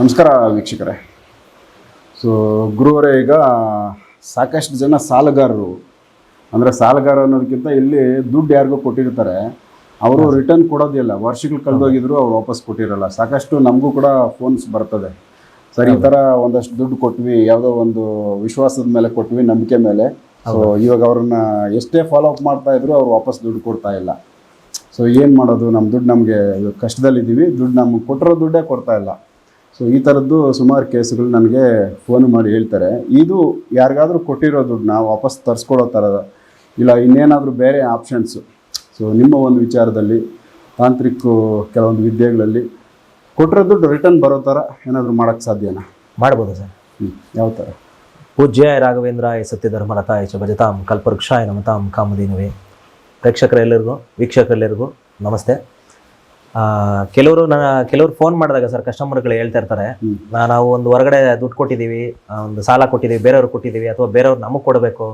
ನಮಸ್ಕಾರ ವೀಕ್ಷಕರೇ. ಸೊ ಗುರುವರೇ ಈಗ ಸಾಕಷ್ಟು ಜನ ಸಾಲಗಾರರು ಅಂದರೆ ಸಾಲಗಾರ ಅನ್ನೋದಕ್ಕಿಂತ ಇಲ್ಲಿ ದುಡ್ಡು ಯಾರಿಗೋ ಕೊಟ್ಟಿರ್ತಾರೆ. ಅವರು ರಿಟರ್ನ್ ಕೊಡೋದಿಲ್ಲ ವರ್ಷಗಳು ಕಳೆದೋಗಿದ್ರು ಅವ್ರು ವಾಪಸ್ ಕೊಟ್ಟಿರಲ್ಲ. ಸಾಕಷ್ಟು ನಮಗೂ ಕೂಡ ಫೋನ್ಸ್ ಬರ್ತದೆ. ಸರ್ ಈ ಥರ ಒಂದಷ್ಟು ದುಡ್ಡು ಕೊಟ್ವಿ ಯಾವುದೋ ಒಂದು ವಿಶ್ವಾಸದ ಮೇಲೆ ಕೊಟ್ವಿ ನಂಬಿಕೆ ಮೇಲೆ. ಸೊ ಇವಾಗ ಅವ್ರನ್ನ ಎಷ್ಟೇ ಫಾಲೋ ಅಪ್ ಮಾಡ್ತಾ ಇದ್ರು ಅವ್ರು ವಾಪಸ್ ದುಡ್ಡು ಕೊಡ್ತಾ ಇಲ್ಲ. ಸೊ ಏನು ಮಾಡೋದು? ನಮ್ಮ ದುಡ್ಡು ನಮಗೆ ಕಷ್ಟದಲ್ಲಿದ್ದೀವಿ. ದುಡ್ಡು ನಮ್ಗೆ ಕೊಟ್ಟಿರೋ ದುಡ್ಡೇ ಕೊಡ್ತಾ ಇಲ್ಲ. ಸೊ ಈ ಥರದ್ದು ಸುಮಾರು ಕೇಸುಗಳು ನನಗೆ ಫೋನ್ ಮಾಡಿ ಹೇಳ್ತಾರೆ. ಇದು ಯಾರಿಗಾದರೂ ಕೊಟ್ಟಿರೋ ದುಡ್ಡನ್ನ ವಾಪಸ್ ತರಿಸ್ಕೊಡೋ ಥರದ ಇಲ್ಲ ಇನ್ನೇನಾದರೂ ಬೇರೆ ಆಪ್ಷನ್ಸು. ಸೊ ನಿಮ್ಮ ಒಂದು ವಿಚಾರದಲ್ಲಿ ತಾಂತ್ರಿಕ ಕೆಲವೊಂದು ವಿದ್ಯೆಗಳಲ್ಲಿ ಕೊಟ್ಟಿರೋ ದುಡ್ಡು ರಿಟರ್ನ್ ಬರೋ ಥರ ಏನಾದರೂ ಮಾಡೋಕ್ಕೆ ಸಾಧ್ಯನಾ? ಮಾಡ್ಬೋದು ಸರ್. ಹ್ಞೂ ಯಾವ ಥರ? ಪೂಜ್ಯಾಯ ರಾಘವೇಂದ್ರಾಯ ಸತ್ಯಧರ್ಮರತಾಯ ಚ ಭಜತಾಂ ಕಲ್ಪವೃಕ್ಷಾಯ ನಮತಾಂ ಕಾಮಧೇನುವೆ. ಪ್ರೇಕ್ಷಕರೆಲ್ಲರಿಗೂ ವೀಕ್ಷಕರೆಲ್ಲರಿಗೂ ನಮಸ್ತೆ. ಕೆಲವರು ನಾ ಕೆಲವರು ಫೋನ್ ಮಾಡಿದಾಗ ಸರ್ ಕಸ್ಟಮರ್ಗಳು ಹೇಳ್ತಾ ಇರ್ತಾರೆ ನಾವು ಒಂದು ಹೊರಗಡೆ ದುಡ್ಡು ಕೊಟ್ಟಿದ್ದೀವಿ ಒಂದು ಸಾಲ ಕೊಟ್ಟಿದ್ದೀವಿ ಬೇರೆಯವ್ರು ಕೊಟ್ಟಿದ್ದೀವಿ ಅಥವಾ ಬೇರೆಯವ್ರು ನಮಗೆ ಕೊಡಬೇಕು.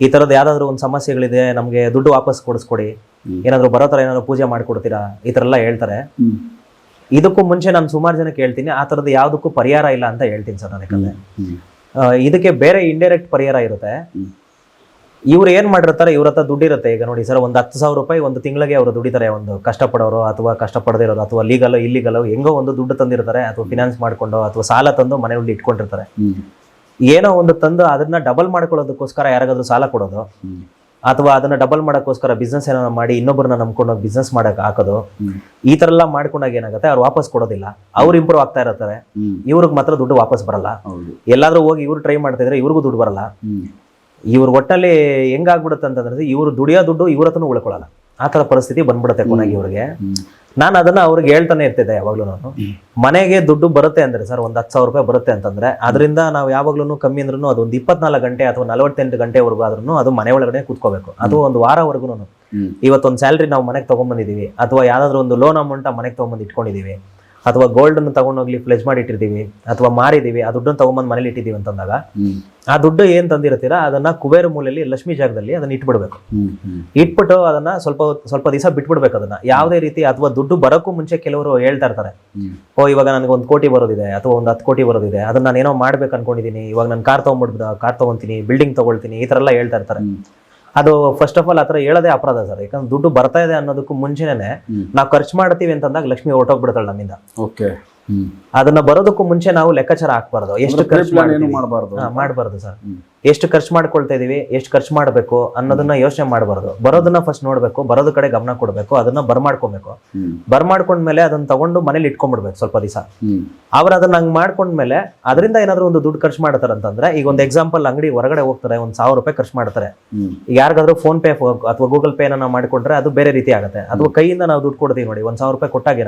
ಈ ಥರದ್ದು ಯಾವುದಾದ್ರೂ ಒಂದು ಸಮಸ್ಯೆಗಳಿದೆ ನಮಗೆ ದುಡ್ಡು ವಾಪಸ್ ಕೊಡಿಸ್ಕೊಡಿ. ಏನಾದರೂ ಬರೋ ಥರ ಏನಾದರೂ ಪೂಜೆ ಮಾಡಿಕೊಡ್ತೀರಾ? ಈ ಥರ ಎಲ್ಲ ಹೇಳ್ತಾರೆ. ಇದಕ್ಕೂ ಮುಂಚೆ ನಾನು ಸುಮಾರು ಜನಕ್ಕೆ ಹೇಳ್ತೀನಿ ಆ ಥರದ್ದು ಯಾವುದಕ್ಕೂ ಪರಿಹಾರ ಇಲ್ಲ ಅಂತ ಹೇಳ್ತೀನಿ ಸರ್ ನನಗೆ ಯಾಕಂದ್ರೆ. ಇದಕ್ಕೆ ಬೇರೆ ಇಂಡೈರೆಕ್ಟ್ ಪರಿಹಾರ ಇರುತ್ತೆ. ಇವ್ರು ಏನ್ ಮಾಡಿರ್ತಾರೆ ಇವ್ರ ಹತ್ರ ದುಡ್ಡಿರುತ್ತೆ ಈಗ ನೋಡಿ ಸರ್ ಒಂದು ಹತ್ತು ಸಾವಿರ ರೂಪಾಯಿ ಒಂದು ತಿಂಗಳಿಗೆ ಅವರು ದುಡಿತಾರೆ. ಒಂದು ಕಷ್ಟಪಡೋರು ಅಥವಾ ಕಷ್ಟಪಡದೇ ಇರೋರು ಅಥವಾ ಲೀಗಲ್ ಇಲ್ಲಿಗಲ್ ಹೆಂಗೋ ಒಂದು ದುಡ್ಡು ತಂದಿರ್ತಾರೆ ಅಥವಾ ಫಿನಾನ್ಸ್ ಮಾಡ್ಕೊಂಡು ಅಥವಾ ಸಾಲ ತಂದು ಮನೆಯಲ್ಲಿ ಇಟ್ಕೊಂಡಿರ್ತಾರೆ. ಏನೋ ಒಂದು ತಂದು ಅದನ್ನ ಡಬಲ್ ಮಾಡ್ಕೊಳ್ಳೋದಕ್ಕೋಸ್ಕರ ಯಾರಿಗಾದ್ರೂ ಸಾಲ ಕೊಡೋದು ಅಥವಾ ಅದನ್ನ ಡಬಲ್ ಮಾಡೋಕ್ಕೋಸ್ಕರ ಬಿಸ್ನೆಸ್ ಏನೋ ಮಾಡಿ ಇನ್ನೊಬ್ಬರನ್ನ ನಂಬ್ಕೊಂಡು ಬಿಸ್ನೆಸ್ ಮಾಡಕ್ ಹಾಕೋದು ಈ ತರ ಎಲ್ಲ ಮಾಡ್ಕೊಂಡಾಗ ಏನಾಗುತ್ತೆ ಅವ್ರು ವಾಪಸ್ ಕೊಡೋದಿಲ್ಲ. ಅವ್ರು ಇಂಪ್ರೂವ್ ಆಗ್ತಾ ಇರ್ತಾರೆ. ಹ್ಞೂ ಇವ್ರಿಗೆ ಮಾತ್ರ ದುಡ್ಡು ವಾಪಸ್ ಬರಲ್ಲ. ಎಲ್ಲಾದ್ರೂ ಹೋಗಿ ಇವ್ರು ಟ್ರೈ ಮಾಡ್ತಾ ಇದ್ರೆ ಇವ್ರಿಗೂ ದುಡ್ಡು ಬರಲ್ಲ. ಇವ್ರ ಒಟ್ಟಲ್ಲಿ ಹೆಂಗಾಗ್ಬಿಡುತ್ತೆ ಅಂತಂದ್ರೆ ಇವರು ದುಡಿಯೋ ದುಡ್ಡು ಇವ್ರ ಹತ್ರನೂ ಉಳ್ಕೊಳ್ಳಲ್ಲ. ಆ ಥರ ಪರಿಸ್ಥಿತಿ ಬಂದ್ಬಿಡುತ್ತೆ ಕೊನೆಗೆ ಇವ್ರಿಗೆ. ನಾನು ಅದನ್ನ ಅವ್ರಿಗೆ ಹೇಳ್ತಾನೆ ಇರ್ತಿದ್ದೆ ಯಾವಾಗ್ಲೂ ನಾನು. ಮನೆಗೆ ದುಡ್ಡು ಬರುತ್ತೆ ಅಂದ್ರೆ ಸರ್ ಒಂದು ಹತ್ತು ಸಾವಿರ ರೂಪಾಯಿ ಬರುತ್ತೆ ಅಂತಂದ್ರೆ ಅದರಿಂದ ನಾವು ಯಾವಾಗ್ಲೂ ಕಮ್ಮಿ ಅಂದ್ರೂ ಅದು ಒಂದು ಇಪ್ಪತ್ನಾಲ್ಕು ಗಂಟೆ ಅಥವಾ ನಲವತ್ತೆಂಟು ಗಂಟೆವರೆಗೂ ಆದ್ರೂ ಅದು ಮನೆ ಒಳಗಡೆ ಕೂತ್ಕೋಬೇಕು. ಅದು ಒಂದು ವಾರವರೆಗೂ ಇವತ್ತೊಂದು ಸ್ಯಾಲ್ರಿ ನಾವು ಮನೆಗೆ ತೊಗೊಂಬಂದಿದ್ದೀವಿ ಅಥವಾ ಯಾವ್ದಾದ್ರು ಒಂದು ಲೋನ್ ಅಮೌಂಟ್ ಮನೆಗೆ ತೊಗೊಂಬಂದು ಇಟ್ಕೊಂಡಿದ್ದೀವಿ ಅಥವಾ ಗೋಲ್ಡ್ ಅನ್ನು ತಗೊಂಡೋಗ್ಲಿ ಫ್ಲೆಜ್ ಮಾಡಿ ಇಟ್ಟಿರ್ತೀವಿ ಅಥವಾ ಮಾರಿದೀವಿ ಆ ದುಡ್ಡನ್ನು ತಗೊಂಬಂದು ಮನೇಲಿ ಇಟ್ಟಿದ್ದೀವಿ ಅಂತಂದಾಗ ಆ ದುಡ್ಡು ಏನ್ ತಂದಿರ್ತೀರಾ ಅದನ್ನ ಕುಬೇರ ಮೂಲೆಯಲ್ಲಿ ಲಕ್ಷ್ಮಿ ಜಾಗದಲ್ಲಿ ಅದನ್ನ ಇಟ್ಬಿಡ್ಬೇಕು. ಇಟ್ಬಿಟ್ಟು ಅದನ್ನ ಸ್ವಲ್ಪ ಸ್ವಲ್ಪ ದಿವಸ ಬಿಟ್ಬಿಡ್ಬೇಕು ಅದನ್ನ. ಯಾವುದೇ ರೀತಿ ಅಥವಾ ದುಡ್ಡು ಬರೋಕ್ಕೂ ಮುಂಚೆ ಕೆಲವರು ಹೇಳ್ತಾ ಇರ್ತಾರೆ. ಓ ಇವಾಗ ನನಗೆ ಒಂದು ಕೋಟಿ ಬರೋದಿದೆ ಅಥವಾ ಒಂದು ಹತ್ತು ಕೋಟಿ ಬರೋದಿದೆ ಅದನ್ನ ನಾನು ಏನೋ ಮಾಡ್ಬೇಕು ಅನ್ಕೊಂಡಿದ್ದೀನಿ ಇವಾಗ ನಾನು ಕಾರ್ ತಗೊಂಡ್ಬಿಡ್ಬೋದು ಕಾರ್ ತಗೊಂತೀನಿ ಬಿಲ್ಡಿಂಗ್ ತಗೊಳ್ತೀನಿ ಈ ತರ ಎಲ್ಲ ಹೇಳ್ತಾ ಇರ್ತಾರೆ. ಅದು ಫಸ್ಟ್ ಆಫ್ ಆಲ್ ಆತರ ಥರ ಹೇಳೋದೇ ಅಪರಾಧ ಸರ್. ಯಾಕಂದ್ರೆ ದುಡ್ಡು ಬರ್ತಾ ಇದೆ ಅನ್ನೋದಕ್ಕೂ ಮುಂಚೆನೆ. ನಾವು ಖರ್ಚು ಮಾಡ್ತೀವಿ ಅಂತಂದಾಗ ಲಕ್ಷ್ಮಿ ಹೊರಟೋಗ್ಬಿಡ್ತಾಳೆ ನಮ್ಮಿಂದ. ಓಕೆ ಅದನ್ನ ಬರೋದಕ್ಕೂ ಮುಂಚೆ ನಾವು ಲೆಕ್ಕಾಚಾರ ಹಾಕ್ಬಾರ್ದು. ಎಷ್ಟು ಖರ್ಚು ಮಾಡಬಾರ್ದು. ಮಾಡಬಾರ್ದು ಸರ್. ಎಷ್ಟು ಖರ್ಚು ಮಾಡ್ಕೊಳ್ತಾ ಇದೀವಿ ಎಷ್ಟು ಖರ್ಚು ಮಾಡಬೇಕು ಅನ್ನೋದನ್ನ ಯೋಚನೆ ಮಾಡಬಾರ್ದು. ಬರೋದನ್ನ ಫಸ್ಟ್ ನೋಡ್ಬೇಕು ಬರೋದ ಕಡೆ ಗಮನ ಕೊಡಬೇಕು ಅದನ್ನ ಬರ್ ಮಾಡ್ಕೊಬೇಕು. ಬರ್ ಮಾಡ್ಕೊಂಡ್ಮೇಲೆ ಅದನ್ನ ತಗೊಂಡು ಮನೇಲಿ ಇಟ್ಕೊಂಡ್ಬಿಡ್ಬೇಕು ಸ್ವಲ್ಪ ದಿವಸ. ಅವ್ರ ಅದನ್ನ ಹಂಗ್ ಮಾಡ್ಕೊಂಡ್ಮೇಲೆ ಅದರಿಂದ ಏನಾದ್ರು ಒಂದು ದುಡ್ಡು ಖರ್ಚು ಮಾಡ್ತಾರೆ ಅಂತಂದ್ರೆ ಈಗ ಒಂದು ಎಕ್ಸಾಂಪಲ್ ಅಂಗಡಿ ಹೊರಗಡೆ ಹೋಗ್ತಾರೆ ಒಂದ್ ಸಾವಿರ ರೂಪಾಯಿ ಖರ್ಚು ಮಾಡ್ತಾರೆ. ಯಾರಿಗಾದ್ರೂ ಫೋನ್ ಪೇ ಅಥವಾ ಗೂಗಲ್ ಪೇ ನಾವು ಮಾಡ್ಕೊಂಡ್ರೆ ಅದು ಬೇರೆ ರೀತಿ ಆಗುತ್ತೆ. ಅಥವಾ ಕೈಯಿಂದ ನಾವು ದುಡ್ಡು ಕೊಡ್ತೀವಿ ನೋಡಿ ಒಂದ್ ಸಾವಿರ ರೂಪಾಯಿ ಕೊಟ್ಟಾಗ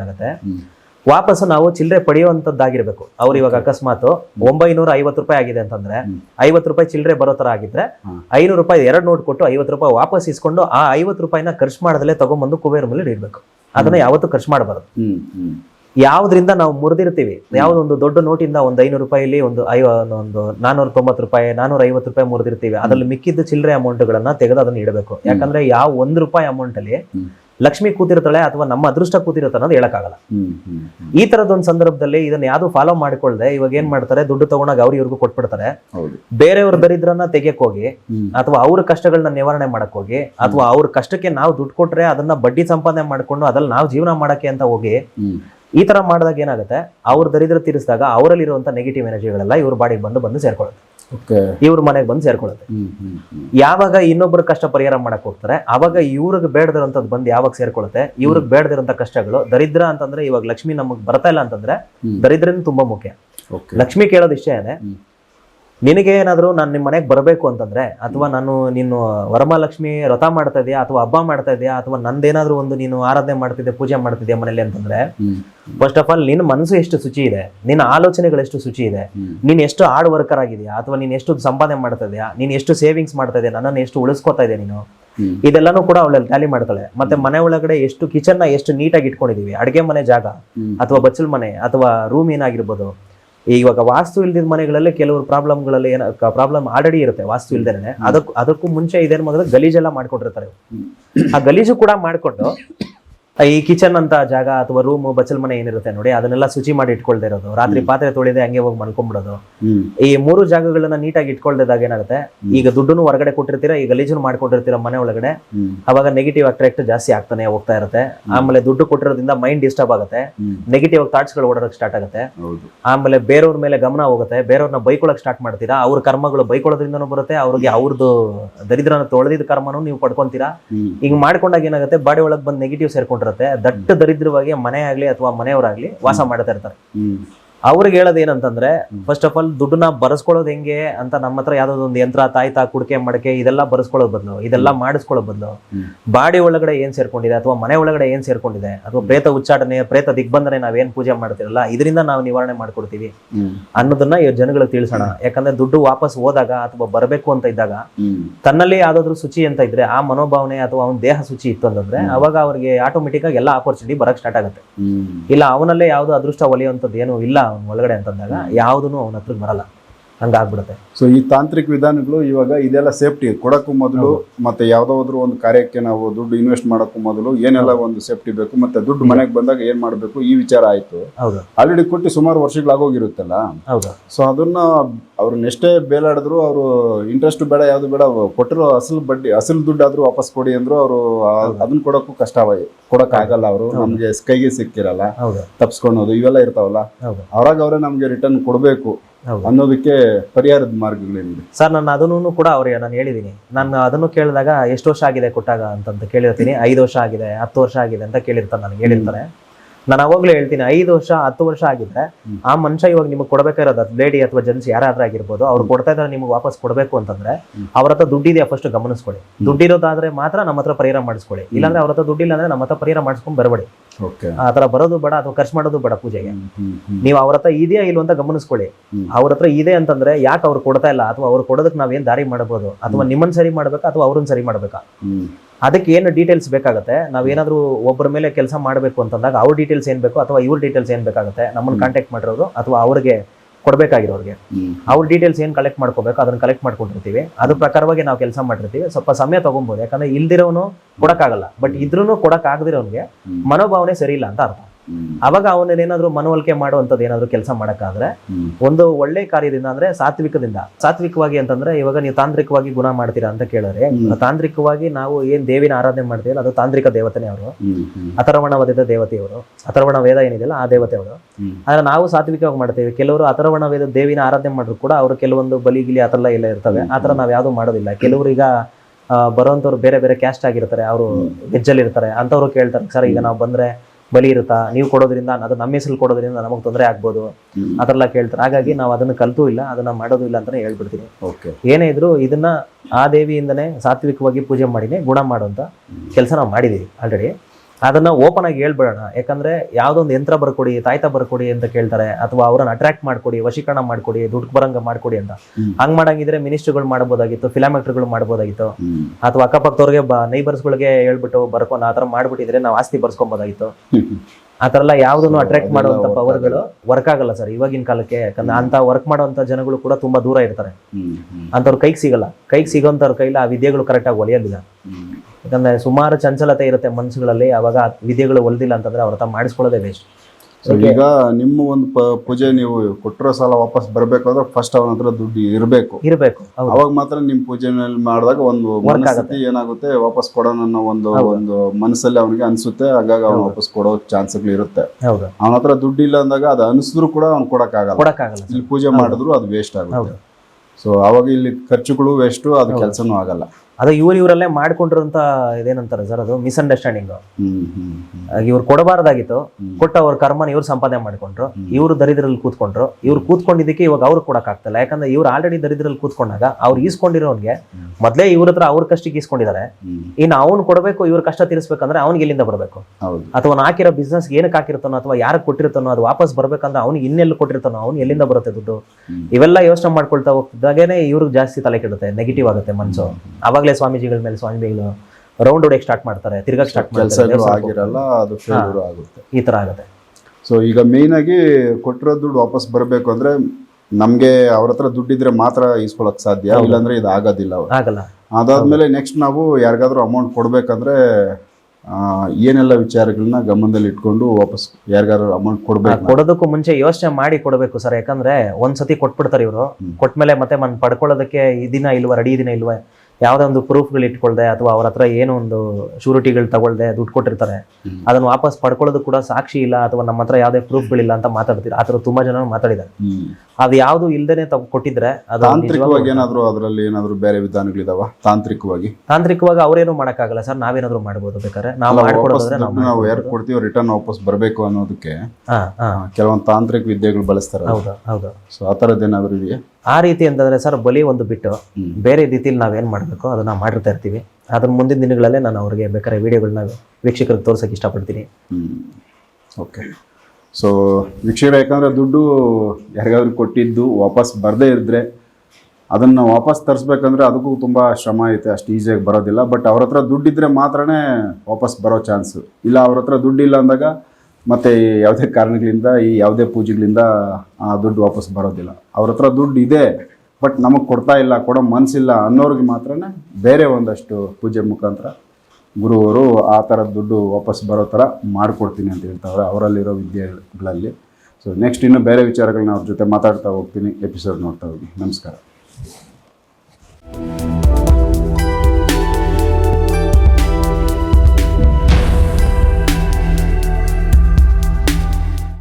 ವಾಪಸ್ ನಾವು ಚಿಲ್ಲರೆ ಪಡೆಯುವಂತದ್ದಾಗಿರ್ಬೇಕು. ಅವ್ರು ಇವಾಗ ಅಕಸ್ಮಾತ್ ಒಂಬೈನೂರ ಐವತ್ತು ರೂಪಾಯಿ ಆಗಿದೆ ಅಂತಂದ್ರೆ. ಐವತ್ತು ರೂಪಾಯಿ ಚಿಲ್ಲರೆ ಬರೋ ತರ ಆಗಿದ್ರೆ. ಐನೂರು ರೂಪಾಯಿ ಎರಡು ನೋಟ್ ಕೊಟ್ಟು ಐವತ್ತು ರೂಪಾಯಿ ವಾಪಸ್ ಇಸ್ಕೊಂಡು ಆ ಐವತ್ತು ರೂಪಾಯಿನ ಖರ್ಚು ಮಾಡದಲ್ಲೇ ತಗೊಂಡ್ಬಂದು ಕುಬೇರ ಮೇಲೆ ಇಡ್ಬೇಕು. ಅದನ್ನ ಯಾವತ್ತು ಖರ್ಚು ಮಾಡಬಾರದು. ಯಾವ್ದ್ರಿಂದ ನಾವು ಮುರಿದಿರ್ತೀವಿ? ಯಾವ್ದೊಂದು ದೊಡ್ಡ ನೋಟಿಂದ ಒಂದು ಐನೂರು ರೂಪಾಯಿಲಿ ಒಂದು ಐವ ಒಂದು ನಾನೂರ ತೊಂಬತ್ತು ರೂಪಾಯಿ ನಾನೂರ ಐವತ್ತು ರೂಪಾಯಿ ಮುರಿದಿರ್ತೀವಿ. ಅದ್ರಲ್ಲಿ ಮಿಕ್ಕಿದ್ದ ಚಿಲ್ಲರೆ ಅಮೌಂಟ್ಗಳನ್ನ ತೆಗೆದು ಅದನ್ನ ಇಡಬೇಕು. ಯಾಕಂದ್ರೆ ಯಾವ ಒಂದ್ ರೂಪಾಯಿ ಅಮೌಂಟ್ ಅಲ್ಲಿ. ಲಕ್ಷ್ಮಿ ಕೂತಿರ್ತಾಳೆ ಅಥವಾ ನಮ್ಮ ಅದೃಷ್ಟ ಕೂತಿರುತ್ತೆ ಅನ್ನೋದು ಹೇಳಕ್ಕಾಗಲ್ಲ. ಈ ತರದೊಂದು ಸಂದರ್ಭದಲ್ಲಿ ಇದನ್ನ ಯಾವ್ದು ಫಾಲೋ ಮಾಡ್ಕೊಳ್ದೆ ಇವಾಗ ಏನ್ ಮಾಡ್ತಾರೆ ದುಡ್ಡು ತಗೊಂಡಾಗ ಅವ್ರ ಇವ್ರಿಗೂ ಕೊಟ್ಬಿಡ್ತಾರೆ ಬೇರೆಯವ್ರ ದರಿದ್ರನ್ನ ತೆಗಿಯಕ್ ಹೋಗಿ ಅಥವಾ ಅವ್ರ ಕಷ್ಟಗಳನ್ನ ನಿವಾರಣೆ ಮಾಡಕ್ ಹೋಗಿ ಅಥವಾ ಅವ್ರ ಕಷ್ಟಕ್ಕೆ ನಾವು ದುಡ್ಡು ಕೊಟ್ರೆ ಅದನ್ನ ಬಡ್ಡಿ ಸಂಪಾದನೆ ಮಾಡ್ಕೊಂಡು ಅದ್ರಲ್ಲಿ ನಾವು ಜೀವನ ಮಾಡಕ್ಕೆ ಅಂತ ಹೋಗಿ ಈ ತರ ಮಾಡಿದಾಗ ಏನಾಗುತ್ತೆ? ಅವ್ರ ದರಿದ್ರ ತೀರಿಸಿದಾಗ ಅವರಲ್ಲಿರುವಂತ ನೆಗೆಟಿವ್ ಎನರ್ಜಿಗಳೆಲ್ಲ ಇವ್ರ ಬಾಡಿಗೆ ಬಂದು ಬಂದು ಸೇರ್ಕೊಳ್ಳುತ್ತೆ. ಇವ್ರ ಮನೆಗೆ ಬಂದು ಸೇರ್ಕೊಳ್ಳುತ್ತೆ. ಯಾವಾಗ ಇನ್ನೊಬ್ಬರ ಕಷ್ಟ ಪರಿಹಾರ ಮಾಡಕ್ ಹೋಗ್ತಾರೆ ಅವಾಗ ಇವ್ರಿಗೆ ಬೇಡದಿರೋಂಥದ್ದು ಬಂದು ಯಾವಾಗ ಸೇರ್ಕೊಳ್ಳುತ್ತೆ ಇವ್ರಿಗೆ ಬೇಡದಿರೋಂಥ ಕಷ್ಟಗಳು ದರಿದ್ರ ಅಂತಂದ್ರೆ ಇವಾಗ ಲಕ್ಷ್ಮಿ ನಮಗ್ ಬರ್ತಾ ಇಲ್ಲ ಅಂತಂದ್ರೆ ದರಿದ್ರ ದರಿದ್ರನ ತುಂಬಾ ಮುಖ್ಯ. ಲಕ್ಷ್ಮಿ ಕೇಳೋದು ಇಷ್ಟೇ. ನಿನಗೆ ಏನಾದ್ರು ನಾನು ನಿಮ್ಮ ಮನೆಗೆ ಬರಬೇಕು ಅಂತಂದ್ರೆ ಅಥವಾ ನಾನು ನೀನು ವರಮಹಾಲಕ್ಷ್ಮಿ ವ್ರತ ಮಾಡ್ತಾ ಇದೆಯಾ ಅಥವಾ ಹಬ್ಬ ಮಾಡ್ತಾ ಇದೆಯಾ ಅಥವಾ ನಂದೇನಾದ್ರೂ ಒಂದು ನೀನು ಆರಾಧನೆ ಮಾಡ್ತಿದ್ದೆ ಪೂಜೆ ಮಾಡ್ತಿದ್ಯಾ ಮನೇಲಿ ಅಂತಂದ್ರೆ ಫಸ್ಟ್ ಆಫ್ ಆಲ್ ನಿನ್ನ ಮನಸ್ಸು ಎಷ್ಟು ಶುಚಿ ಇದೆ ನಿನ್ನ ಆಲೋಚನೆಗಳು ಎಷ್ಟು ಶುಚಿ ಇದೆ ನೀನು ಎಷ್ಟು ಹಾರ್ಡ್ ವರ್ಕರ್ ಆಗಿದೆಯಾ ಅಥವಾ ನೀನು ಎಷ್ಟು ಸಂಪಾದನೆ ಮಾಡ್ತಾ ಇದೆಯಾ ನೀನು ಎಷ್ಟು ಸೇವಿಂಗ್ಸ್ ಮಾಡ್ತಾ ಇದೆಯಾ ನನ್ನನ್ನು ಎಷ್ಟು ಉಳಿಸ್ಕೊತಾ ಇದೆ ನೀನು ಇದೆಲ್ಲಾನು ಕೂಡ ಅವಳಲ್ಲಿ ಟ್ಯಾಲಿ ಮಾಡ್ತಾಳೆ. ಮತ್ತೆ ಮನೆ ಒಳಗಡೆ ಎಷ್ಟು ಕಿಚನ್ನ ಎಷ್ಟು ನೀಟಾಗಿ ಇಟ್ಕೊಂಡಿದೀವಿ ಅಡುಗೆ ಮನೆ ಜಾಗ ಅಥವಾ ಬಚ್ಚಲ್ ಮನೆ ಅಥವಾ ರೂಮ್ ಏನಾಗಿರ್ಬೋದು ಇವಾಗ ವಾಸ್ತು ಇಲ್ದಿದ ಮನೆಗಳಲ್ಲಿ ಕೆಲವರು ಪ್ರಾಬ್ಲಮ್ಗಳಲ್ಲಿ ಏನ ಪ್ರಾಬ್ಲಮ್ ಆಲ್ರೆಡಿ ಇರುತ್ತೆ ವಾಸ್ತು ಇಲ್ದೇನೆ. ಅದಕ್ಕೂ ಅದಕ್ಕೂ ಮುಂಚೆ ಇದೇನು ಮಾಡಿದ್ರೆ ಗಲೀಜೆಲ್ಲ ಮಾಡ್ಕೊಂಡಿರ್ತಾರೆ ಆ ಗಲೀಜು ಕೂಡ ಮಾಡ್ಕೊಂಡು ಈ ಕಿಚನ್ ಅಂತ ಜಾಗ ಅಥವಾ ರೂಮ್ ಬಚ್ಚಲ್ ಮನೆ ಏನಿರುತ್ತೆ ನೋಡಿ ಅದನ್ನೆಲ್ಲ ಶುಚಿ ಮಾಡಿ ಇಟ್ಕೊಳ್ದೆ ಇರೋದು. ರಾತ್ರಿ ಪಾತ್ರೆ ತೊಳಿದೆ ಹಂಗೆ ಹೋಗಿ ಮಲ್ಕೊಂಡ್ಬಿಡೋದು ಈ ಮೂರು ಜಾಗಗಳನ್ನ ನೀಟಾಗಿ ಇಟ್ಕೊಳ್ದಾಗ ಏನಾಗುತ್ತೆ? ಈಗ ದುಡ್ಡನ್ನು ಹೊರಗಡೆ ಕೊಟ್ಟಿರ್ತೀರಾ ಈಗ ಗಲೀಜು ಮಾಡ್ಕೊಂಡಿರ್ತೀರಾ ಮನೆ ಒಳಗಡೆ? ಅವಾಗ ನೆಗೆಟಿವ್ ಅಟ್ರಾಕ್ಟ್ ಜಾಸ್ತಿ ಆಗ್ತಾನೆ ಹೋಗ್ತಾ ಇರುತ್ತೆ. ಆಮೇಲೆ ದುಡ್ಡು ಕೊಟ್ಟಿರೋದ್ರಿಂದ ಮೈಂಡ್ ಡಿಸ್ಟರ್ಬ್ ಆಗುತ್ತೆ. ನೆಗೆಟಿವ್ ಥಾಟ್ಸ್ಗಳು ಓಡೋಕೆ ಸ್ಟಾರ್ಟ್ ಆಗುತ್ತೆ. ಆಮೇಲೆ ಬೇರೆಯವ್ರ ಮೇಲೆ ಗಮನ ಹೋಗುತ್ತೆ. ಬೇರೆಯವ್ರನ್ನ ಬೈಕೊಳಕ್ ಸ್ಟಾರ್ಟ್ ಮಾಡ್ತೀರಾ? ಅವ್ರ ಕರ್ಮಗಳು ಬೈಕೊಳ್ಳೋದ್ರಿಂದನೂ ಬರುತ್ತೆ ಅವ್ರಿಗೆ ಅವ್ರದ್ದು ದರಿದ್ರನ ತೊಳೆದಿದ್ದ ಕರ್ಮನೂ ನೀವು ಪಡ್ಕೊಂತೀರಾ? ಹಿಂಗ್ ಮಾಡ್ಕೊಂಡಾಗ ಏನಾಗುತ್ತೆ? ಬಾಡಿ ಒಳಗೆ ಬಂದು ನೆಗೆಟಿವ್ ಸೇರ್ಕೊಂಡಿರುತ್ತೆ ದಟ್ಟ ದರಿದ್ರವಾಗಿ ಮನೆ ಆಗ್ಲಿ ಅಥವಾ ಮನೆಯವರಾಗ್ಲಿ ವಾಸ ಮಾಡ್ತಾ ಇರ್ತಾರೆ. ಅವ್ರಿಗೆ ಹೇಳೋದು ಏನಂತಂದ್ರೆ ಫಸ್ಟ್ ಆಫ್ ಆಲ್ ದುಡ್ಡನ್ನ ಬರೆಸ್ಕೊಳ್ಳೋದು ಹೆಂಗೆ ಅಂತ ನಮ್ಮ ಹತ್ರ ಯಾವ್ದಾದ್ರು ಒಂದು ಯಂತ್ರ ತಾಯ್ತಾ ಕುಡಿಕೆ ಮಡಕೆ ಇದೆಲ್ಲ ಬರೆಸ್ಕೊಳ್ಳೋ ಬದಲು ಇದೆಲ್ಲ ಮಾಡಿಸ್ಕೊಳ್ಳೋ ಬದಲು ಬಾಡಿ ಒಳಗಡೆ ಏನ್ ಸೇರ್ಕೊಂಡಿದೆ ಅಥವಾ ಮನೆ ಒಳಗಡೆ ಏನ್ ಸೇರ್ಕೊಂಡಿದೆ ಅಥವಾ ಪ್ರೇತ ಉಚ್ಚಾಟನೆ ಪ್ರೇತ ದಿಗ್ಬಂಧನೆ ನಾವೇನ್ ಪೂಜೆ ಮಾಡ್ತಿರಲ್ಲ ಇದರಿಂದ ನಾವು ನಿವಾರಣೆ ಮಾಡ್ಕೊಡ್ತೀವಿ. ಅನ್ನೋದನ್ನ ಈ ಜನಗಳಿಗೆ ತಿಳಿಸೋಣ. ಯಾಕಂದ್ರೆ ದುಡ್ಡು ವಾಪಸ್ ಹೋದಾಗ ಅಥವಾ ಬರಬೇಕು ಅಂತ ಇದ್ದಾಗ ತನ್ನಲ್ಲಿ ಯಾವ್ದಾದ್ರು ಶುಚಿ ಅಂತ ಇದ್ರೆ ಆ ಮನೋಭಾವನೆ ಅಥವಾ ಅವನ ದೇಹ ಶುಚಿ ಇತ್ತು ಅಂತಂದ್ರೆ ಅವಾಗ ಅವ್ರಿಗೆ ಆಟೋಮೆಟಿಕ್ ಆಗಿ ಎಲ್ಲ ಆಪರ್ಚುನಿಟಿ ಬರಕ್ ಸ್ಟಾರ್ಟ್ ಆಗುತ್ತೆ. ಇಲ್ಲ ಅವನಲ್ಲೇ ಯಾವ್ದು ಅದೃಷ್ಟ ಒಲಿಯುವಂತದ್ದು ಏನು ಇಲ್ಲ ಅವನ ಒಳಗಡೆ ಅಂತಂದಾಗ ಯಾವುದೂ ಅವನ ಹತ್ರಕ್ಕೆ ಬರಲ್ಲ. ಹಂಗಾಗ್ಬಿಡುತ್ತೆ. ಸೊ ಈ ತಾಂತ್ರಿಕ ವಿಧಾನಗಳು ಇವಾಗ ಇದೆಲ್ಲ ಸೇಫ್ಟಿ ಕೊಡಕ್ಕೂ ಮೊದಲು ಮತ್ತೆ ಯಾವ್ದಾದ್ರು ಒಂದು ಕಾರ್ಯಕ್ಕೆ ನಾವು ದುಡ್ಡು ಇನ್ವೆಸ್ಟ್ ಮಾಡೋಕ್ಕೂ ಮೊದಲು ಏನೆಲ್ಲ ಒಂದು ಸೇಫ್ಟಿ ಬೇಕು ಮತ್ತೆ ದುಡ್ಡು ಮನೆಗೆ ಬಂದಾಗ ಏನ್ ಮಾಡಬೇಕು ಈ ವಿಚಾರ ಆಯ್ತು. ಆಲ್ರೆಡಿ ಕೊಟ್ಟು ಸುಮಾರು ವರ್ಷಗಳಾಗೋಗಿರುತ್ತಲ್ಲ? ಆಗೋಗಿರುತ್ತಲ್ಲ ಸೊ ಅದನ್ನ ಅವ್ರನ್ನ ಎಷ್ಟೇ ಬೇಲಾಡಿದ್ರು ಅವರು ಇಂಟ್ರೆಸ್ಟ್ ಬೇಡ ಯಾವ್ದು ಬೇಡ ಕೊಟ್ಟಿರೋ ಅಸಲು ಬಡ್ಡಿ ಅಸಲು ದುಡ್ಡಾದ್ರೂ ವಾಪಸ್ ಕೊಡಿ ಅಂದ್ರು ಅವರು ಅದನ್ನ ಕೊಡಕ್ಕೂ ಕಷ್ಟ ಕೊಡಕ್ ಆಗಲ್ಲ ಅವರು. ನಮ್ಗೆ ಕೈಗೆ ಸಿಕ್ಕಿರಲ್ಲ. ತಪ್ಸ್ಕೊಳೋದು ಇವೆಲ್ಲ ಇರ್ತಾವಲ್ಲ? ಅವರಾಗ ಅವರೇ ನಮ್ಗೆ ರಿಟರ್ನ್ ಕೊಡಬೇಕು. ಅನ್ನೋದಕ್ಕೆ ಪರಿಹಾರದ ಮಾರ್ಗಗಳೇನಿದೆ? ಸರ್ ನಾನು ಅದನ್ನು ಕೂಡ ಅವ್ರಿಗೆ ನಾನು ಹೇಳಿದ್ದೀನಿ ನಾನು ಅದನ್ನು ಕೇಳಿದಾಗ ಎಷ್ಟು ವರ್ಷ ಆಗಿದೆ ಕೊಟ್ಟಾಗ ಅಂತಂತ ಕೇಳಿರ್ತೀನಿ. ಐದು ವರ್ಷ ಆಗಿದೆ ಹತ್ತು ವರ್ಷ ಆಗಿದೆ ಅಂತ ಕೇಳಿರ್ತಾರೆ ನನಗೆ ಹೇಳಿರ್ತಾರೆ. ನಾನು ಅವಾಗಲೂ ಹೇಳ್ತೀನಿ ಐದು ವರ್ಷ ಹತ್ತು ವರ್ಷ ಆಗಿದ್ರೆ ಆ ಮನುಷ್ಯ ಇವಾಗ ನಿಮಗೆ ಕೊಡಬೇಕಾಗಿರೋದು ಲೇಡಿ ಅಥವಾ ಜೆಂಟ್ಸ್ ಯಾರಾದ್ರೂ ಆಗಿರ್ಬೋದು ಅವ್ರು ಕೊಡ್ತಾ ಇದ್ದಾರೆ ನಿಮ್ಗೆ ವಾಪಸ್ ಕೊಡಬೇಕು ಅಂತಂದ್ರೆ. ಅವ್ರ ಹತ್ರ ದುಡ್ಡಿದೆಯಾ ಫಸ್ಟ್ ಗಮನಿಸ್ಕೊಳ್ಳಿ. ದುಡ್ಡಿರೋದಾದ್ರೆ ಮಾತ್ರ ನಮ್ಮ ಹತ್ರ ಪರಿಹಾರ ಮಾಡಿಸ್ಕೊಳ್ಳಿ. ಇಲ್ಲಾಂದ್ರೆ ಅವ್ರ ಹತ್ರ ದುಡ್ಡಿಲ್ಲ ಅಂದ್ರೆ ನಮ್ಮ ಹತ್ರ ಪರಿಹಾರ ಮಾಡಿಸ್ಕೊಂಡು ಬರಬೇಡಿ. ಆ ತರ ಬರೋದು ಬೇಡ ಅಥವಾ ಖರ್ಚು ಮಾಡೋದು ಬೇಡ ಪೂಜೆಗೆ. ನೀವು ಅವ್ರ ಹತ್ರ ಇದೆಯಾ ಇಲ್ವಂತ ಗಮನಿಸ್ಕೊಳ್ಳಿ. ಹ್ಮ್. ಅವ್ರ ಹತ್ರ ಇದೆ ಅಂತಂದ್ರೆ ಯಾಕೆ ಅವ್ರು ಕೊಡ್ತಾ ಇಲ್ಲ? ಅಥವಾ ಅವ್ರು ಕೊಡೋದಕ್ಕೆ ನಾವೇನ್ ದಾರಿ ಮಾಡಬಹುದು ಅಥವಾ ನಿಮ್ಮನ್ನ ಸರಿ ಮಾಡ್ಬೇಕಾ ಅಥವಾ ಅವ್ರನ್ನ ಸರಿ ಮಾಡ್ಬೇಕಾ? ಅದಕ್ಕೆ ಏನು ಡೀಟೇಲ್ಸ್ ಬೇಕಾಗುತ್ತೆ? ನಾವು ಏನಾದರೂ ಒಬ್ಬರ ಮೇಲೆ ಕೆಲಸ ಮಾಡಬೇಕು ಅಂತಂದಾಗ ಅವ್ರ ಡೀಟೇಲ್ಸ್ ಏನು ಬೇಕು ಅಥವಾ ಇವ್ರ ಡೀಟೇಲ್ಸ್ ಏನು ಬೇಕಾಗುತ್ತೆ? ನಮ್ಮನ್ನು ಕಾಂಟ್ಯಾಕ್ಟ್ ಮಾಡಿರೋರು ಅಥವಾ ಅವ್ರಿಗೆ ಕೊಡಬೇಕಾಗಿರೋರಿಗೆ. ಅವ್ರ ಡೀಟೇಲ್ಸ್ ಏನು ಕಲೆಕ್ಟ್ ಮಾಡ್ಕೋಬೇಕು ಅದನ್ನು ಕಲೆಕ್ಟ್ ಮಾಡ್ಕೊಂಡಿರ್ತೀವಿ. ಅದ್ರ ಪ್ರಕಾರವಾಗಿ ನಾವು ಕೆಲಸ ಮಾಡಿರ್ತೀವಿ. ಸ್ವಲ್ಪ ಸಮಯ ತೊಗೊಬೋದು. ಯಾಕಂದರೆ ಇಲ್ದಿರೋನು ಕೊಡೋಕ್ಕಾಗಲ್ಲ. ಬಟ್ ಇದ್ರೂ ಕೊಡೋಕ್ಕಾಗದಿರೋನಿಗೆ ಮನೋಭಾವನೆ ಸರಿ ಇಲ್ಲ ಅಂತ ಅರ್ಥ. ಅವಾಗ ಅವನೇನಾದ್ರೂ ಮನವೊಲಿಕೆ ಮಾಡುವಂತದ್ದು ಏನಾದ್ರು ಕೆಲಸ ಮಾಡಕ್ಕಾದ್ರೆ ಒಂದು ಒಳ್ಳೆ ಕಾರ್ಯದಿಂದ ಅಂದ್ರೆ ಸಾತ್ವಿಕದಿಂದ. ಸಾತ್ವಿಕವಾಗಿ ಅಂತಂದ್ರೆ ಇವಾಗ ನೀವು ತಾಂತ್ರಿಕವಾಗಿ ಗುಣ ಮಾಡ್ತೀರಾ ಅಂತ ಕೇಳಿದ್ರೆ ತಾಂತ್ರಿಕವಾಗಿ ನಾವು ಏನ್ ದೇವಿನ ಆರಾಧನೆ ಮಾಡ್ತೀವಿ ಅದು ತಾಂತ್ರಿಕ ದೇವತೆನೇ ಅವರು. ಅಥರ್ವಣ ವಧದ ದೇವತೆಯವರು. ಅಥರ್ವಣ ವೇದ ಏನಿದೆಯಲ್ಲ ಆ ದೇವತೆಯವರು. ಆದ್ರೆ ನಾವು ಸಾತ್ವಿಕವಾಗಿ ಮಾಡ್ತೀವಿ. ಕೆಲವರು ಅಥರ್ವಣ ವೇದ ದೇವಿನ ಆರಾಧನೆ ಮಾಡಿದ್ರು ಕೂಡ ಅವರು ಕೆಲವೊಂದು ಬಲಿ ಗಿಲಿ ಆ ಥರ ಎಲ್ಲ ಇರ್ತವೆ. ಆ ಥರ ನಾವು ಯಾವ್ದು ಮಾಡೋದಿಲ್ಲ. ಕೆಲವರು ಈಗ ಆ, ಬರೋಂಥವ್ರು ಬೇರೆ ಬೇರೆ ಕ್ಯಾಸ್ಟ್ ಆಗಿರ್ತಾರೆ. ಅವರು ವೆಜ್ಜಲ್ಲಿ ಇರ್ತಾರೆ ಅಂಥವ್ರು ಕೇಳ್ತಾರೆ ಸರ್ ಈಗ ನಾವು ಬಂದ್ರೆ ಬಲಿ ಇರುತ್ತಾ? ನೀವು ಕೊಡೋದ್ರಿಂದ ಅದು ನಮ್ಮ ಹೆಸರು ಕೊಡೋದ್ರಿಂದ ನಮಗೆ ತೊಂದರೆ ಆಗ್ಬೋದು. ಆ ಥರ ಎಲ್ಲ ಕೇಳ್ತಾರೆ. ಹಾಗಾಗಿ ನಾವು ಅದನ್ನ ಕಲ್ತೂ ಇಲ್ಲ ಅದನ್ನ ಮಾಡೋದು ಇಲ್ಲ ಅಂತಾನೆ ಹೇಳ್ಬಿಡ್ತೀನಿ. ಓಕೆ. ಏನೇ ಇದ್ರು ಇದನ್ನ ಆ ದೇವಿಯಿಂದನೇ ಸಾತ್ವಿಕವಾಗಿ ಪೂಜೆ ಮಾಡಿನೇ ಗುಣ ಮಾಡುವಂತ ಕೆಲಸ ನಾವು ಮಾಡಿದೀವಿ ಆಲ್ರೆಡಿ ಅದನ್ನ ಓಪನ್ ಆಗಿ ಹೇಳ್ಬಿಡೋಣ. ಯಾಕಂದ್ರೆ ಯಾವ್ದೊಂದು ಯಂತ್ರ ಬರ್ಕೊಡಿ ತಾಯ್ತ ಬರ್ಕೊಡಿ ಅಂತ ಕೇಳ್ತಾರೆ ಅಥವಾ ಅವರನ್ನ ಅಟ್ರಾಕ್ಟ್ ಮಾಡ್ಕೊಡಿ ವಶೀಕರಣ ಮಾಡ್ಕೊಡಿ ದುಡ್ಡು ಬರಂಗ ಮಾಡ್ಕೊಡಿ ಅಂತ. ಹಂಗ್ ಮಾಡಂಗಿದ್ರೆ ಮಿನಿಸ್ಟ್ರಿಗಳು ಮಾಡ್ಬೋದಾಗಿತ್ತು ಫಿಲಾಮೆಟ್ರಿಗಳು ಮಾಡ್ಬೋದಾಗಿತ್ತು. ಅಥವಾ ಅಕ್ಕಪಕ್ಕದವ್ರಿಗೆ ಬ ನೈಬರ್ಸ್ಗಳಿಗೆ ಹೇಳ್ಬಿಟ್ಟು ಬರ್ಕೊಂಡು ಆ ಥರ ಮಾಡ್ಬಿಟ್ಟಿದ್ರೆ ನಾವು ಆಸ್ತಿ ಬರ್ಸ್ಕೊಬೋದಾಗಿತ್ತು. ಆ ಥರ ಎಲ್ಲ ಯಾವ್ದನ್ನು ಅಟ್ರಾಕ್ಟ್ ಮಾಡುವಂತ ಪವರ್ಗಳು ವರ್ಕ್ ಆಗಲ್ಲ. ಸರ್ ಇವಾಗಿನ ಕಾಲಕ್ಕೆ. ಯಾಕಂದ್ರೆ ಅಂತ ವರ್ಕ್ ಮಾಡುವಂತ ಜನಗಳು ಕೂಡ ತುಂಬಾ ದೂರ ಇರ್ತಾರೆ. ಅಂಥವ್ರ ಕೈಗೆ ಸಿಗಲ್ಲ. ಕೈಗೆ ಸಿಗೋಂಥವ್ರ ಕೈಲಿ ಆ ವಿದ್ಯೆಗಳು ಕರೆಕ್ಟಾಗಿ ಒಲಿಯೋದಿಲ್ಲ ಯಾಕಂದ್ರೆ ಸುಮಾರು ಚಂಚಲತೆ ಇರುತ್ತೆ ಮನಸ್ಸುಗಳಲ್ಲಿ ಅವಾಗ ಆ ವಿದ್ಯೆಗಳು ಒಲ್ದಿಲ್ಲ ಅಂತಂದ್ರೆ ಅವ್ರ ಹತ್ರ ಮಾಡಿಸ್ಕೊಳ್ಳೋದೇ ವೇಸ್ಟ್ ಸೊ ಈಗ ನಿಮ್ಮ ಒಂದು ಪೂಜೆ ನೀವು ಕೊಟ್ಟಿರೋ ಸಾಲ ವಾಪಸ್ ಬರಬೇಕು ಅಂದ್ರೆ ಫಸ್ಟ್ ಅವನ ಹತ್ರ ದುಡ್ಡು ಇರಬೇಕು. ಇರಬೇಕು ಅವಾಗ ಮಾತ್ರ ನಿಮ್ ಪೂಜೆನಲ್ಲಿ ಮಾಡಿದಾಗ ಒಂದು ಮನಸ್ಥಿತಿ ಏನಾಗುತ್ತೆ ವಾಪಸ್ ಕೊಡೋಣ ಅನ್ನೋ ಒಂದು ಒಂದು ಮನಸ್ಸಲ್ಲಿ ಅವನಿಗೆ ಅನ್ಸುತ್ತೆ ಹಾಗಾಗಿ ಅವ್ನು ವಾಪಸ್ ಕೊಡೋ ಚಾನ್ಸ್ಗಳು ಇರುತ್ತೆ. ಅವನ ಹತ್ರ ದುಡ್ಡು ಇಲ್ಲ ಅಂದಾಗ ಅದು ಅನಿಸಿದ್ರು ಕೂಡ ಅವ್ನು ಕೊಡಕ್ಕಾಗಲ್ಲ. ಇಲ್ಲಿ ಪೂಜೆ ಮಾಡಿದ್ರು ಅದು ವೇಸ್ಟ್ ಆಗುತ್ತೆ. ಸೊ ಅವಾಗ ಇಲ್ಲಿ ಖರ್ಚುಗಳು ವೇಸ್ಟ್ ಅದು ಕೆಲಸನೂ ಆಗಲ್ಲ. ಅದು ಇವ್ರು ಇವರಲ್ಲೇ ಮಾಡ್ಕೊಂಡಿರೋಂಥ ಇದೇನಂತಾರೆ ಸರ್ ಅದು ಮಿಸ್ಅಂಡರ್ಸ್ಟ್ಯಾಂಡಿಂಗ್ ಇವ್ರು ಕೊಡಬಾರ್ದಾಗಿತ್ತು. ಕೊಟ್ಟ ಅವ್ರ ಕರ್ಮನ ಇವ್ರು ಸಂಪಾದನೆ ಮಾಡ್ಕೊಂಡ್ರು ಇವರು ದರಿದ್ರಲ್ಲಿ ಕೂತ್ಕೊಂಡ್ರು ಇವ್ರು ಕೂತ್ಕೊಂಡಿದ್ದಕ್ಕೆ ಇವಾಗ ಅವ್ರು ಕೊಡಕ್ ಆಗ್ತಿಲ್ಲ ಯಾಕಂದ್ರೆ ಇವ್ರು ಆಲ್ರೆಡಿ ದರಿದ್ರಲ್ಲಿ ಕೂತ್ಕೊಂಡಾಗ ಅವ್ರು ಈಸ್ಕೊಂಡಿರೋನ್ಗೆ ಮೊದ್ಲೇ ಇವ್ರ ಹತ್ರ ಅವ್ರ ಕಷ್ಟಕ್ಕೆ ಈಸ್ಕೊಂಡಿದ್ದಾರೆ ಇನ್ನು ಅವ್ನು ಕೊಡಬೇಕು ಇವ್ರ ಕಷ್ಟ ತೀರಿಸ್ಬೇಕಂದ್ರೆ ಅವ್ನಿಗೆ ಎಲ್ಲಿಂದ ಬರಬೇಕು. ಅಥವಾ ಅವ್ನು ಹಾಕಿರೋ ಬಿಸ್ನೆಸ್ ಏನಕ್ಕೆ ಹಾಕಿರ್ತಾನೋ ಅಥವಾ ಯಾರಿಗೆ ಕೊಟ್ಟಿರ್ತಾನೋ ಅದು ವಾಪಸ್ ಬರ್ಬೇಕಂದ್ರೆ ಅವ್ನಿಗೆ ಇನ್ನೆಲ್ಲಿ ಕೊಟ್ಟಿರ್ತಾನೋ ಅವ್ನು ಎಲ್ಲಿಂದ ಬರುತ್ತೆ ದುಡ್ಡು? ಇವೆಲ್ಲ ಯೋಚನೆ ಮಾಡ್ಕೊಳ್ತಾ ಹೋಗ್ತಿದ್ದಾಗೇನೆ ಇವ್ರಿಗೆ ಜಾಸ್ತಿ ತಲೆ ಕೆಡುತ್ತೆ ನೆಗೆಟಿವ್ ಆಗುತ್ತೆ ಮನ್ಸು. ಅವಾಗಲೇ ಸ್ವಾಮೀಜಿಗಳ ಮೇಲೆ ಸ್ವಾಮಿಗಳು ರೌಂಡ್ ಹೊಡೆಯಕ್ಕೆ ಸ್ಟಾರ್ಟ್ ಮಾಡ್ತಾರೆ ತಿರ್ಗಕ್ಕೆ ಸ್ಟಾರ್ಟ್ ಮಾಡ್ತಾರೆ. ಕೆಲಸಗಳು ಆಗಿರಲ್ಲ ಅದು ಫೇಲ್ಯೂರ್ ಆಗುತ್ತೆ. ಈ ತರ ಆಗುತ್ತೆ. ಸೊ ಈಗ ಮೇಯ್ನಾಗಿ ಆಗಿ ಕೊಟ್ಟಿರೋ ದುಡ್ಡು ವಾಪಸ್ ಬರಬೇಕು ಅಂದ್ರೆ ನಮ್ಗೆ ಅವ್ರ ಹತ್ರ ದುಡ್ಡಿದ್ರೆ ಮಾತ್ರ ಇಸ್ಕೊಳಕ್ ಸಾಧ್ಯ ಇಲ್ಲಾಂದ್ರೆ ಇದು ಆಗೋದಿಲ್ಲ ಅವ್ರು. ಆಗಲ್ಲ. ಅದಾದ್ಮೇಲೆ ನೆಕ್ಸ್ಟ್ ನಾವು ಯಾರಿಗಾದ್ರೂ ಅಮೌಂಟ್ ಕೊಡ್ಬೇಕಂದ್ರೆ ಆ, ಏನೆಲ್ಲ ವಿಚಾರಗಳನ್ನ ಗಮನದಲ್ಲಿ ಇಟ್ಕೊಂಡು ವಾಪಸ್ ಯಾರಿಗಾದ್ರೂ ಅಮೌಂಟ್ ಕೊಡ್ಬೇಕು ಕೊಡೋದಕ್ಕೂ ಮುಂಚೆ ಯೋಚನೆ ಮಾಡಿ ಕೊಡಬೇಕು ಸರ್. ಯಾಕಂದ್ರೆ ಒಂದ್ಸತಿ ಕೊಟ್ಬಿಡ್ತಾರೆ ಇವರು. ಕೊಟ್ಮೇಲೆ ಮತ್ತೆ ಮನ್ ಪಡ್ಕೊಳ್ಳೋದಕ್ಕೆ ಇದನ್ನ ಇಲ್ವಾ ರೆಡಿ ಇದನ್ನ ಇಲ್ವಾ ಯಾವುದೇ ಒಂದು ಪ್ರೂಫ್ಗಳು ಇಟ್ಕೊಳ್ದೆ ಅಥವಾ ಅವ್ರ ಹತ್ರ ಏನೋ ಒಂದು ಶೂರಿಟಿಗಳು ತಗೊಳ್ದೆ ದುಡ್ಡು ಕೊಟ್ಟಿರ್ತಾರೆ ಅದನ್ನು ವಾಪಸ್ ಪಡ್ಕೊಳ್ಳೋದು ಕೂಡ ಸಾಕ್ಷಿ ಇಲ್ಲ ಅಥವಾ ನಮ್ಮ ಹತ್ರ ಯಾವುದೇ ಪ್ರೂಫ್ಗಳಿಲ್ಲ ಅಂತ ಮಾತಾಡ್ತೀರಾ? ಆ ಥರ ತುಂಬಾ ಜನ ಮಾತಾಡಿದ್ದಾರೆ. ಅದು ಯಾವುದು ಇಲ್ಲದೇ ತಗೊ ಕೊಟ್ಟಿದ್ರೆ ಅದು ತಾಂತ್ರಿಕವಾಗಿ ಏನಾದ್ರು ಅದರಲ್ಲಿ ಏನಾದರೂ ಬೇರೆ ವಿಧಾನಗಳಿದಾವ? ತಾಂತ್ರಿಕವಾಗಿ? ತಾಂತ್ರಿಕವಾಗಿ ಅವ್ರೇನು ಮಾಡಕ್ಕಾಗಲ್ಲ ಸರ್ ನಾವೇನಾದ್ರೂ ಮಾಡ್ಬೋದು ಬೇಕಾದ್ರೆ. ನಾವು ಮಾಡ್ಕೊಡೋದ್ರೆ ನಾವು ಯಾರು ಕೊಡ್ತೀವಿ ರಿಟರ್ನ್ ವಾಪಸ್ ಬರಬೇಕು ಅನ್ನೋದಕ್ಕೆ ಕೆಲವೊಂದು ತಾಂತ್ರಿಕ ವಿದ್ಯೆಗಳು ಬಳಸ್ತಾರೆ ಹೌದು ಹೌದು. ಸೊ ಆ ಥರದ್ದು ಏನಾದರೂ ಇದೆಯಾ? ಆ ರೀತಿ ಅಂತಂದ್ರೆ ಸರ್ ಬಲಿ ಒಂದು ಬಿಟ್ಟು ಬೇರೆ ರೀತಿಯಲ್ಲಿ ನಾವೇನು ಮಾಡಬೇಕು? ಅದನ್ನ ಮಾಡಿರ್ತಾ ಇರ್ತೀವಿ. ಅದ್ರ ಮುಂದಿನ ದಿನಗಳಲ್ಲೇ ನಾನು ಅವ್ರಿಗೆ ಬೇಕಾದ್ರೆ ವಿಡಿಯೋಗಳನ್ನ ವೀಕ್ಷಕರಿಗೆ ತೋರ್ಸಕ್ಕೆ ಇಷ್ಟಪಡ್ತೀನಿ. ಓಕೆ. ಸೊ ವೀಕ್ಷಕರು ಯಾಕಂದರೆ ದುಡ್ಡು ಯಾರಿಗಾದ್ರೂ ಕೊಟ್ಟಿದ್ದು ವಾಪಸ್ ಬರದೇ ಇದ್ದರೆ ಅದನ್ನು ವಾಪಸ್ ತರಿಸ್ಬೇಕಂದ್ರೆ ಅದಕ್ಕೂ ತುಂಬ ಶ್ರಮ ಐತೆ ಅಷ್ಟು ಈಸಿಯಾಗಿ ಬರೋದಿಲ್ಲ. ಬಟ್ ಅವ್ರ ಹತ್ರ ದುಡ್ಡಿದ್ರೆ ಮಾತ್ರನೇ ವಾಪಸ್ ಬರೋ ಚಾನ್ಸು ಇಲ್ಲ ಅವ್ರ ಹತ್ರ ದುಡ್ಡಿಲ್ಲ ಅಂದಾಗ ಮತ್ತು ಯಾವುದೇ ಕಾರಣಗಳಿಂದ, ಈ ಯಾವುದೇ ಪೂಜೆಗಳಿಂದ ಆ ದುಡ್ಡು ವಾಪಸ್ ಬರೋದಿಲ್ಲ. ಅವ್ರ ಹತ್ರ ದುಡ್ಡು ಇದೆ, ಬಟ್ ನಮಗೆ ಕೊಡ್ತಾ ಇಲ್ಲ, ಕೊಡೋ ಮನಸ್ಸಿಲ್ಲ ಅನ್ನೋರಿಗೆ ಮಾತ್ರ ಬೇರೆ ಒಂದಷ್ಟು ಪೂಜೆ ಮುಖಾಂತರ ಗುರುವರು ಆ ಥರ ದುಡ್ಡು ವಾಪಸ್ ಬರೋ ಥರ ಮಾಡಿಕೊಡ್ತೀನಿ ಅಂತ ಹೇಳ್ತಾವ್ರೆ ಅವರಲ್ಲಿರೋ ವಿದ್ಯೆಗಳಲ್ಲಿ. ಸೊ ನೆಕ್ಸ್ಟ್ ಇನ್ನು ಬೇರೆ ವಿಚಾರಗಳನ್ನ ಅವ್ರ ಜೊತೆ ಮಾತಾಡ್ತಾ ಹೋಗ್ತೀನಿ ಎಪಿಸೋಡ್ ನೋಡ್ತಾ ಹೋಗಿ. ನಮಸ್ಕಾರ.